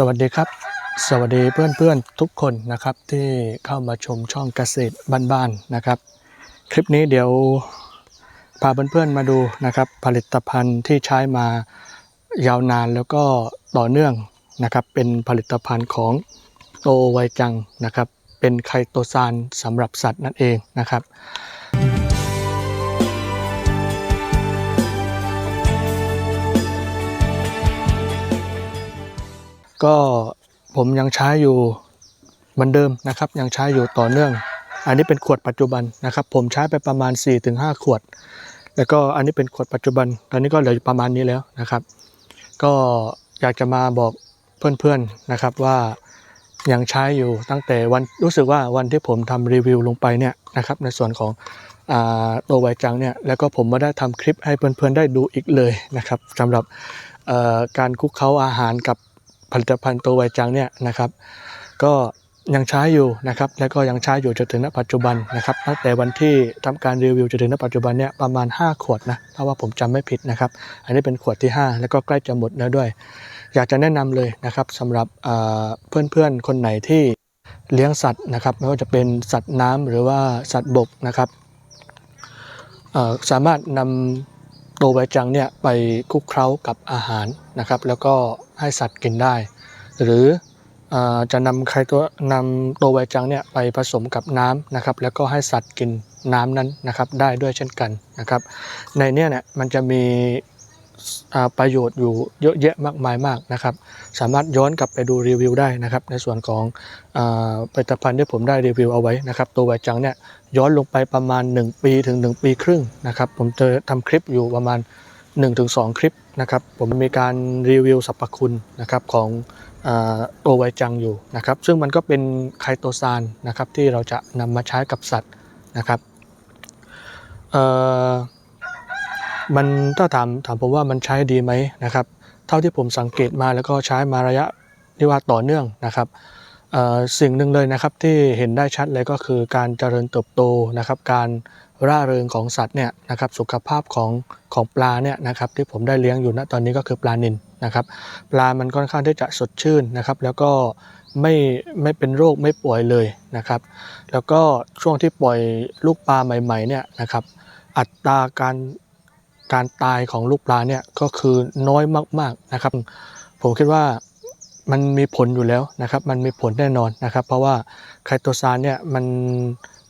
สวัสดีครับ สวัสดีเพื่อนๆทุกคนนะครับที่เข้ามาชมช่องเกษตรบ้านๆนะครับ คลิปนี้เดี๋ยวพาเพื่อนๆมาดูนะครับผลิตภัณฑ์ที่ใช้มายาวนานแล้วก็ต่อเนื่องนะครับเป็นผลิตภัณฑ์ของโตไวจังนะครับเป็นไคโตซานสำหรับสัตว์นั่นเองนะครับ ก็ผมยังใช้อยู่เหมือนเดิมนะครับ ยังใช้อยู่ต่อเนื่อง อันนี้เป็นขวดปัจจุบันนะครับ ผมใช้ไปประมาณ 4-5 ขวด แล้วก็อันนี้เป็นขวดปัจจุบัน ตอนนี้ก็เหลืออยู่ประมาณนี้แล้วนะครับ ก็อยากจะมาบอกเพื่อนๆนะครับว่ายังใช้อยู่ตั้งแต่วันรู้สึกว่าวันที่ผมทำรีวิวลงไปเนี่ยนะครับในส่วนของอตัวไวจังเนี่ยแล้วก็ผมมาได้ทำคลิปให้เพื่อนๆได้ดูอีกเลยนะครับสำหรับการคุกเค้าอาหารกับ ผลิตภัณฑ์ตัวไวจังเนี่ยนะครับก็ยังใช้อยู่นะครับแล้วก็ยังใช้อยู่จนถึงณปัจจุบันนะครับตั้งแต่วันที่ทำการรีวิวจนถึงณปัจจุบันเนี่ยประมาณ 5 ขวดนะถ้าว่าผมจำไม่ผิดนะครับอันนี้เป็นขวดที่ 5 แล้วก็ใกล้จะหมดแล้วด้วย อยากจะแนะนำเลยนะครับสำหรับเพื่อนๆคนไหนที่เลี้ยงสัตว์นะครับไม่ว่าจะเป็นสัตว์น้ำหรือว่าสัตว์บกนะครับสามารถนำ ตัวไวจังเนี่ยไปคลุกเคล้ากับอาหารนะครับ แล้วก็ให้สัตว์กินได้ หรืออจะนำไข่ตัวนำตัวไบจังเนี่ยไปผสมกับน้ำนะครับ แล้วก็ให้สัตว์กินน้ำนั้นนะครับได้ด้วยเช่นกันนะครับ ในเนี้เนี่ยมันจะมี ประโยชน์อยู่เยอะแยะมากมายมากนะครับ สามารถย้อนกลับไปดูรีวิวได้นะครับ ในส่วนของอผลิตภัณฑ์ที่ผมได้รีวิวเอาไว้นะครับ ตัวไวจังเนี่ยย้อนลงไปประมาณ 1 ปีถึง 1 ปีครึ่งนะครับ ผมจะทำคลิปอยู่ประมาณ 1-2 คลิปนะครับ ผมมีการรีวิวสรรพคุณนะครับของอตัวไวจังอยู่นะครับ ซึ่งมันก็เป็นไคโตซานนะครับที่เราจะนำมาใช้กับสัตว์นะครับเอ่อ มันถ้าถามถามผมว่ามันใช้ดีไหมนะครับ เท่าที่ผมสังเกตมาแล้วก็ใช้มาระยะที่ว่าต่อเนื่องนะครับสิ่งหนึ่งเลยนะครับที่เห็นได้ชัดเลยก็คือการเจริญเติบโตนะครับการร่าเริงของสัตว์เนี่ยนะครับสุขภาพของของปลาเนี่ยนะครับที่ผมได้เลี้ยงอยู่ณตอนนี้ก็คือปลานิลนะครับปลามันค่อนข้างที่จะสดชื่นนะครับแล้วก็ไม่ไม่เป็นโรคไม่ป่วยเลยนะครับแล้วก็ช่วงที่ปล่อยลูกปลาใหม่ๆเนี่ยนะครับอัตราการ การตายของลูกปลาเนี่ยก็คือน้อยมากๆนะครับ ผมคิดว่ามันมีผลอยู่แล้วนะครับ มันมีผลแน่นอนนะครับ เพราะว่าไคโตซานเนี่ยมัน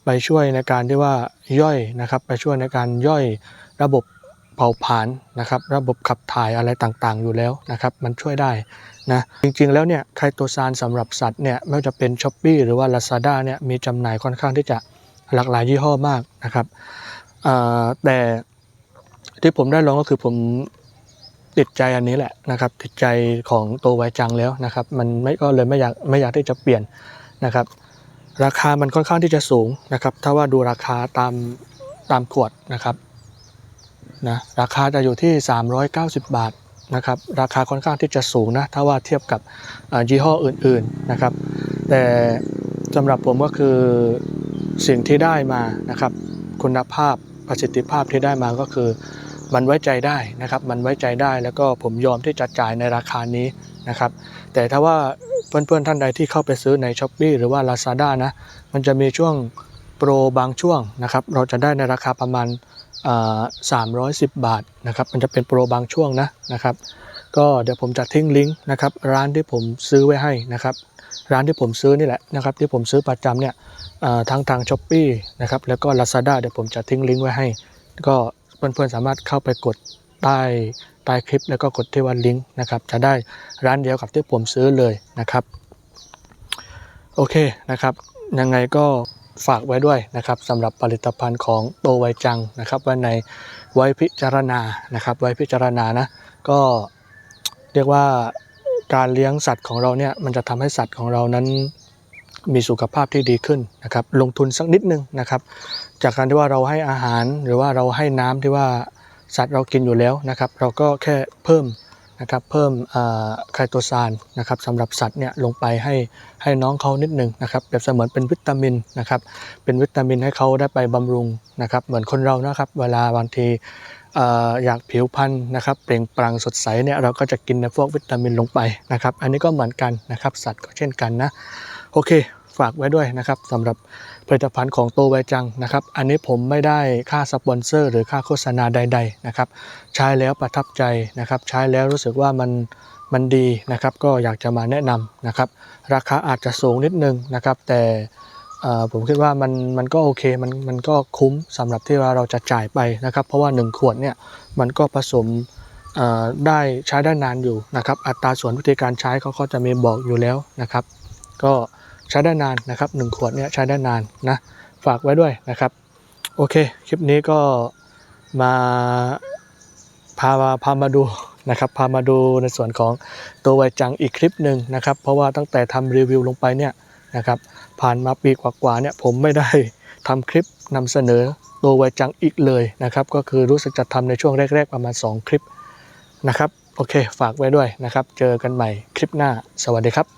ไปช่วยในการที่ว่าย่อยนะครับ ไปช่วยในการย่อยระบบเผาผลาญนะครับ ระบบขับถ่ายอะไรต่างๆ อยู่แล้วนะครับ มันช่วยได้นะจริงๆแล้วเนี่ยไคโตซานสำหรับสัตว์เนี่ยไม่ว่าจะเป็น s h อ p e e หรือว่า Lazada เนี่ยมีจำหน่ายค่อนข้างที่จะหลากหลายยี่ห้อมากนะครับแต่ ที่ผมได้ลองก็คือผมติดใจอันนี้แหละนะครับ ติดใจของตัวไวจังแล้วนะครับ มันไม่ก็เลยไม่อยากไม่อยากที่จะเปลี่ยนนะครับ ราคามันค่อนข้างที่จะสูงนะครับ ถ้าว่าดูราคาตามตามขวดนะครับนะราคาจะอยู่ที่ 390 บาทนะครับราคาค่อนข้างที่จะสูงนะถ้าว่าเทียบกับยี่ห้ออื่นๆนะครับ แต่สำหรับผมก็คือสิ่งที่ได้มานะครับ คุณภาพประสิทธิภาพที่ได้มาก็คือ มันไว้ใจได้นะครับ มันไว้ใจได้แล้วก็ผมยอมที่จะจ่ายในราคานี้นะครับ แต่ถ้าว่าเพื่อนๆท่านใดที่เข้าไปซื้อใน s h อ p e e หรือว่า Lazada นะ มันจะมีช่วงโปรบางช่วงนะครับ เราจะได้ในราคาประมาณ310บาทนะครับ มันจะเป็นโปรบางช่วงนะนะครับ ก็เดี๋ยวผมจะทิ้งลิงก์นะครับร้านที่ผมซื้อไว้ให้นะครับ ร้านที่ผมซื้อนี่แหละนะครับ ที่ผมซื้อประจำเนี่ยอ่าทั้งทาง s h อ p e e นะครับแล้วก็ Lazada เดี๋ยวผมจะทิ้งลิงก์ไว้ให้ ก็ เพื่อนๆสามารถเข้าไปกดใต้ใต้คลิป แล้วก็กดที่ว่าลิงก์นะครับ จะได้ร้านเดียวกับที่ผมซื้อเลยนะครับ โอเคนะครับ ยังไงก็ฝากไว้ด้วยนะครับสำหรับผลิตภัณฑ์ของโตไวจังนะครับไว้ในไว้พิจารณานะครับ ไว้พิจารณานะก็เรียกว่าการเลี้ยงสัตว์ของเราเนี่ยมันจะทำให้สัตว์ของเรานั้นมีสุขภาพที่ดีขึ้นนะครับ ลงทุนสักนิดนึงนะครับ จากการที่ว่าเราให้อาหารหรือว่าเราให้น้ำที่ว่าสัตว์เรากินอยู่แล้วนะครับ เราก็แค่เพิ่มนะครับเพิ่มไคโตซานนะครับสำหรับสัตว์เนี่ยลงไปให้ให้น้องเขานิดหนึ่งนะครับเปรียบเสมือนเป็นวิตามินนะครับเป็นวิตามินให้เขาได้ไปบำรุงนะครับเหมือนคนเรานะครับเวลาบางทีเอ่ออยากผิวพรรณนะครับเปล่งปลั่งสดใสเนี่ยเราก็จะกินในพวกวิตามินลงไปนะครับอันนี้ก็เหมือนกันนะครับสัตว์ก็เช่นกันนะโอเค ฝากไว้ด้วยนะครับสำหรับผลิตภัณฑ์ของโตไวจังนะครับ อันนี้ผมไม่ได้ค่าสปอนเซอร์หรือค่าโฆษณาใด ๆนะครับ ใช้แล้วประทับใจนะครับ ใช้แล้วรู้สึกว่ามันมันดีนะครับ ก็อยากจะมาแนะนำนะครับ ราคาอาจจะสูงนิดนึงนะครับ แต่ผมคิดว่ามันมันก็โอเคมันมันก็คุ้มสำหรับที่ว่าเราจะจ่ายไปนะครับ เพราะว่า 1 ขวดเนี่ยมันก็ผสมได้ใช้ได้นานอยู่นะครับ อัตราส่วนวิธีการใช้เขาก็จะมีบอกอยู่แล้วนะครับ ก็ ใช้ได้นานนะครับ1ขวดเนี่ยใช้ได้นานนะฝากไว้ด้วยนะครับ โอเค คลิปนี้ก็มาพามาพามาดูนะครับพามาดูในส่วนของตัวไวจังอีกคลิปหนึ่งนะครับ เพราะว่าตั้งแต่ทำรีวิวลงไปเนี่ยนะครับผ่านมาปีกว่าๆเนี่ยผมไม่ได้ทำคลิปนำเสนอตัวไวจังอีกเลยนะครับ ก็คือรู้สึกจะทำในช่วงแรก ๆ ประมาณ 2 คลิปนะครับ โอเค ฝากไว้ด้วยนะครับ เจอกันใหม่คลิปหน้า สวัสดีครับ